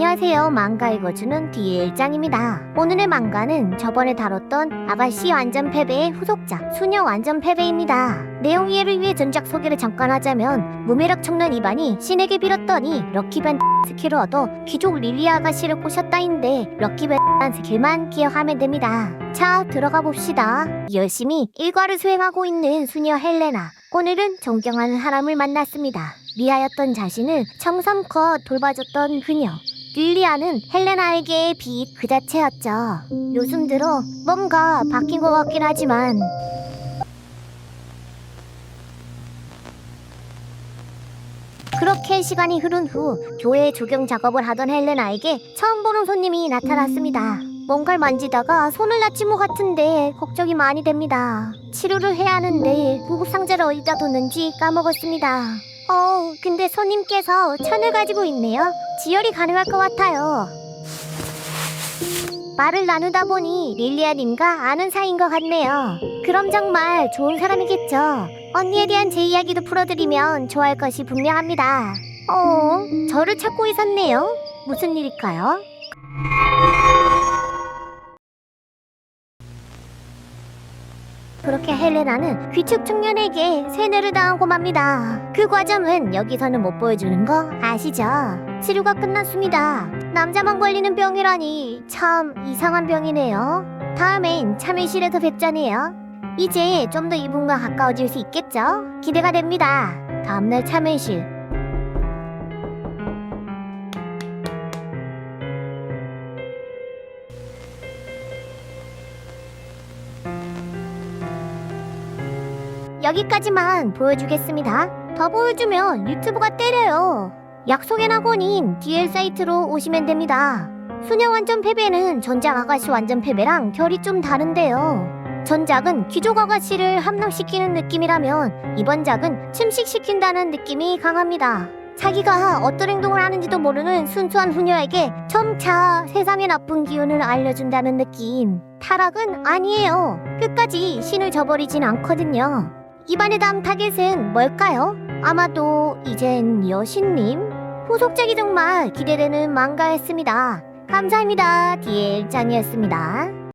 안녕하세요. 망가 읽어주는 디엘짱입니다. 오늘의 망가는 저번에 다뤘던 아가씨 완전 패배의 후속작 수녀 완전 패배입니다. 내용 이해를 위해 전작 소개를 잠깐 하자면 무매력 청년 이반이 신에게 빌었더니 럭키밴 스킬을 얻어 귀족 릴리아 아가씨를 꼬셨다인데 럭키밴 스킬만 기억하면 됩니다. 자 들어가 봅시다. 열심히 일과를 수행하고 있는 수녀 헬레나. 오늘은 존경하는 사람을 만났습니다. 리아였던 자신을 청섬껏 돌봐줬던 그녀. 릴리아는 헬레나에게의 빛 그 자체였죠. 요즘 들어 뭔가 바뀐 것 같긴 하지만 그렇게 시간이 흐른 후 교회 조경 작업을 하던 헬레나에게 처음 보는 손님이 나타났습니다. 뭔가를 만지다가 손을 다친 것 같은데 걱정이 많이 됩니다. 치료를 해야 하는데 구급 상자를 어디다 뒀는지 까먹었습니다. 어, 근데 손님께서 천을 가지고 있네요. 지혈이 가능할 것 같아요. 말을 나누다 보니 릴리아님과 아는 사이인 것 같네요. 그럼 정말 좋은 사람이겠죠. 언니에 대한 제 이야기도 풀어드리면 좋아할 것이 분명합니다. 어, 저를 찾고 있었네요. 무슨 일일까요? 그렇게 헬레나는 귀축 청년에게 세뇌를 당하고 맙니다. 그 과정은 여기서는 못 보여주는 거 아시죠? 치료가 끝났습니다. 남자만 걸리는 병이라니 참 이상한 병이네요. 다음엔 참외실에서 뵙자네요. 이제 좀 더 이분과 가까워질 수 있겠죠? 기대가 됩니다. 다음날 참외실. 여기까지만 보여주겠습니다. 더 보여주면 유튜브가 때려요. 약속의 낙원인 DL 사이트로 오시면 됩니다. 수녀 완전 패배는 전작 아가씨 완전 패배랑 결이 좀 다른데요. 전작은 귀족 아가씨를 함락시키는 느낌이라면 이번 작은 침식시킨다는 느낌이 강합니다. 자기가 어떤 행동을 하는지도 모르는 순수한 후녀에게 점차 세상의 나쁜 기운을 알려준다는 느낌. 타락은 아니에요. 끝까지 신을 저버리진 않거든요. 이번의 다음 타겟은 뭘까요? 아마도 이젠 여신님? 후속작이 정말 기대되는 망가였습니다. 감사합니다. 디엘짱이었습니다.